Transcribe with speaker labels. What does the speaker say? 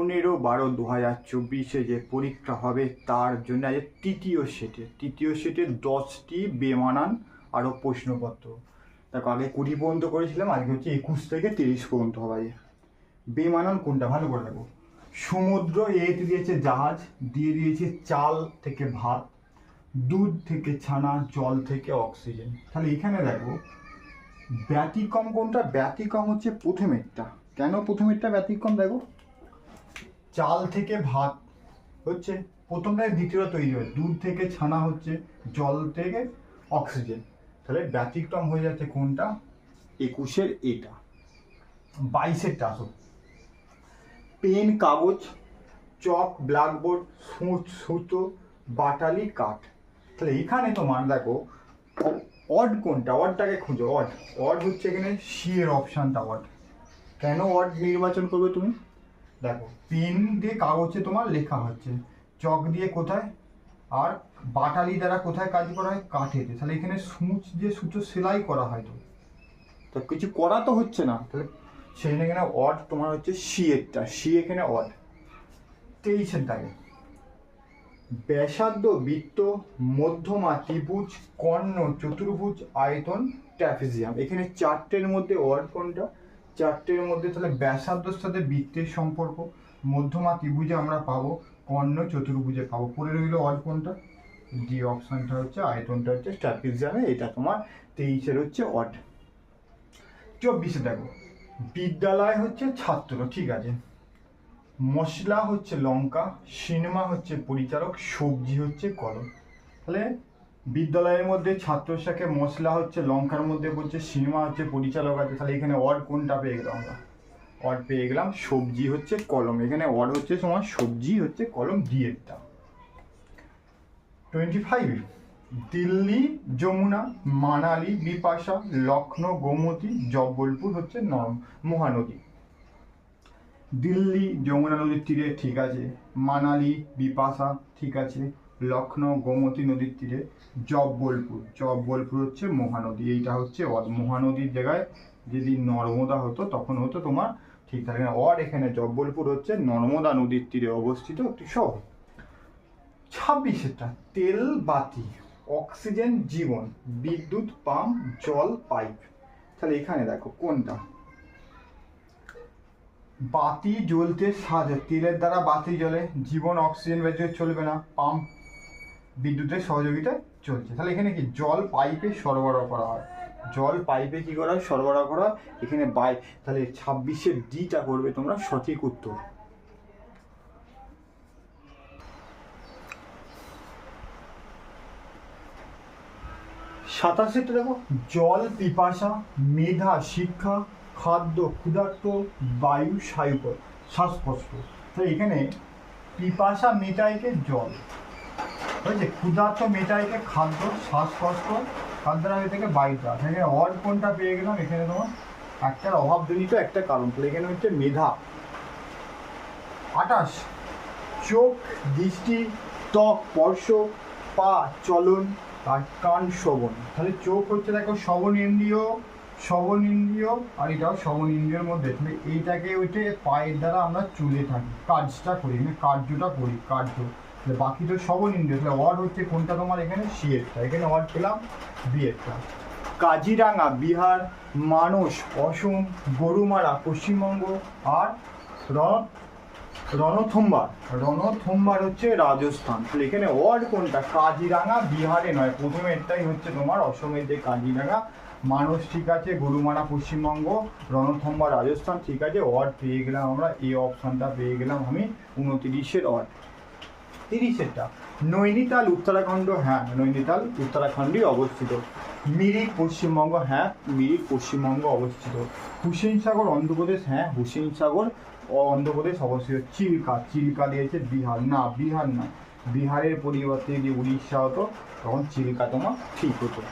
Speaker 1: পনেরো বারো দু হাজার চব্বিশে যে পরীক্ষা হবে, তার জন্য আজ তৃতীয় সেটে তৃতীয় সেটে দশটি বেমানান আরও প্রশ্নপত্র। দেখো, আগে কুড়ি পর্যন্ত করেছিলাম, আজকে হচ্ছে একুশ থেকে তিরিশ পর্যন্ত হবে। বেমানান কোনটা? ভালো করে দেখো। সমুদ্র এতে দিয়েছে জাহাজ, দিয়ে দিয়েছে চাল থেকে ভাত, দুধ থেকে ছানা, জল থেকে অক্সিজেন। তাহলে এখানে দেখো, ব্যতিক্রম কোনটা? ব্যতিক্রম হচ্ছে প্রথমেরটা। কেন প্রথমেরটা ব্যতিক্রম? দেখো চাল থেকে ভাত হচ্ছে প্রথমটায় দ্বিতীয়টা তৈরি হয়। দুধ থেকে ছানা হচ্ছে, জল থেকে অক্সিজেন। তাহলে ব্যতিক্রম হয়ে যাচ্ছে কোনটা? একুশের এটা। বাইশেরটা, আসো। পেন, কাগজ চক ব্ল্যাকবোর্ড, সুচ, সুতো, বাটালি, কাঠ। তাহলে এখানে তোমার দেখো, অড কোনটা? অডটাকে খুঁজো, অড। অড হচ্ছে এখানে সি এর অপশানটা অড। কেন অড নির্বাচন করবে তুমি? দেখো পেন দিয়ে কাগজে তোমার লেখা হচ্ছে। চক দিয়ে কোথায়? আর বাটালি দ্বারা কোথায় কাজ করা হয়? কাঠেতে। তাহলে এখানে সূচ দিয়ে সুতো সেলাই করা হয় তো। তো কিছু করা তো হচ্ছে না। তাহলে সেখানে এখানে অড তোমার হচ্ছে সি এরটা সি এখানে অড তেইশের দাগে। ব্যাসার্ধ বৃত্ত মধ্যমা ত্রিভুজ কর্ণ চতুর্ভুজ আয়তন ট্র্যাপিজিয়াম। এখানে চারটের মধ্যে ওয়ার্ড কোনটা? চারটের মধ্যে তাহলে ব্যাসার্ধর সাথে বৃত্তের সম্পর্ক, মধ্যমা ত্রিভুজে আমরা পাবো, কর্ণ চতুর্ভুজে পাবো। পরে রইল ওয়ার্ড কোনটা? ডি অপশানটা হচ্ছে, আয়তনটা হচ্ছে ট্র্যাপিজিয়ামে এটা তোমার তেইশের হচ্ছে ওয়ার্ড চব্বিশে দেখো, বিদ্যালয় হচ্ছে ছাত্র, ঠিক আছে। মশলা হচ্ছে লঙ্কা, সিনেমা হচ্ছে পরিচালক, সবজি হচ্ছে কলম। তাহলে বিদ্যালয়ের মধ্যে ছাত্র শাখে মশলা হচ্ছে, লঙ্কার মধ্যে বলছে সিনেমা হচ্ছে, পরিচালক আছে, তাহলে এখানে অড কোনটা পেয়ে গেলাম আমরা? অড পেয়ে গেলাম সবজি হচ্ছে কলম, এখানে অড হচ্ছে তোমার সবজি হচ্ছে কলম ডিএরটা টোয়েন্টি ফাইভ দিল্লি, যমুনা, মানালি, বিপাশা, লখনৌ, গোমতী, জব্বলপুর হচ্ছে নরম, মহানদী। দিল্লি, যমুনা নদীর তীরে ঠিক আছে, মানালি, বিপাশা ঠিক আছে লখনৌ গোমতী নদীর তীরে জব্বলপুর। জব্বলপুর হচ্ছে মহানদী। এইটা হচ্ছে অদ মহানদীর জায়গায় যদি নর্মদা হতো, তখন হতো তোমার ঠিক থাকে না। অড এখানে জব্বলপুর হচ্ছে নর্মদা নদীর তীরে অবস্থিত একটি শহর। ছাব্বিশেরটা তেল বাতি, অক্সিজেন জীবন, বিদ্যুৎ পাম্প, জল পাইপ। তাহলে এখানে দেখো কোনটা? বাতি জ্বলতে সাহায্য তেলের দ্বারা বাতি জ্বলে। জীবন অক্সিজেন বেঁচে চলবে না। পাম্প বিদ্যুতের সহযোগিতায় চলছে। তাহলে এখানে কি জল পাইপে সরবরাহ করা হয়? জল পাইপে কি করা হয়? সরবরাহ করা এখানে বাই তাহলে ছাব্বিশের ডিটা করবে তোমরা, সঠিক উত্তর। সাতাশেটা দেখো, জল পিপাসা, মেধা, শিক্ষা, খাদ্য, ক্ষুধার্ত, বায়ু সায়ুক শ্বাসকষ্ট তো এখানে পিপাসা মেটাইকে জল। হয়েছে ক্ষুধার্ত মেটাইকে খাদ্য, শ্বাসকষ্ট খাদ্যের থেকে বায়ুটা এখানে অড কোনটা পেয়ে গেলাম? এখানে তোমার একটার অভাবজনিত একটা কারণ। তাহলে এখানে হচ্ছে মেধা। আটাশ। চোখ, দৃষ্টি, ত্বক, স্পর্শ, পা, চলন আর কান শ্রবণ তাহলে চোখ হচ্ছে দেখো শ্রবণ ইন্দ্রিয় শ্রবণ ইন্দ্রিয় আর এটাও শ্রবণ ইন্দ্রিয়ের মধ্যে। তাহলে এইটাকে ওইটে পায়ের দ্বারা আমরা চলে থাকি। কাজটা করি মানে কার্যটা করি, কার্য। তাহলে বাকি তো শ্রবণ ইন্দ্রিয় তাহলে ওয়ার্ড হচ্ছে কোনটা তোমার এখানে? সিএরটা এখানে ওয়ার্ড পেলাম বিয়েরটা কাজিরাঙ্গা বিহার, মানস, অসম, গরুমারা, পশ্চিমবঙ্গ আর রণ রণথম্বার। রণথম্বার হচ্ছে রাজস্থান। তাহলে এখানে ওয়ার্ড কোনটা? কাজিরাঙ্গা বিহারে নয়। প্রথমেরটাই হচ্ছে তোমার অসমের যে কাজিরাঙ্গা মানুষ ঠিক আছে, গরুমারা, পশ্চিমবঙ্গ রণথম্বা রাজস্থান ঠিক আছে ওয়ার্ড পেয়ে গেলাম আমরা। এই অপশানটা পেয়ে গেলাম আমি উনতিরিশের ওয়ার্ড তিরিশেরটা নৈনিতাল উত্তরাখণ্ড হ্যাঁ নৈনিতাল উত্তরাখণ্ডই অবস্থিত। মিরি পশ্চিমবঙ্গ হ্যাঁ মিরিক পশ্চিমবঙ্গ অবস্থিত। হুসেন সাগর অন্ধ্রপ্রদেশ হ্যাঁ হুসেন সাগর অন্ধ্রপ্রদেশ অবস্থিত। চিল্কা চিল্কা দিয়েছে বিহার। না বিহার না, বিহারের পরিবর্তে যদি উড়িষ্যা হতো, তখন চিল্কা তোমার ঠিক হতো।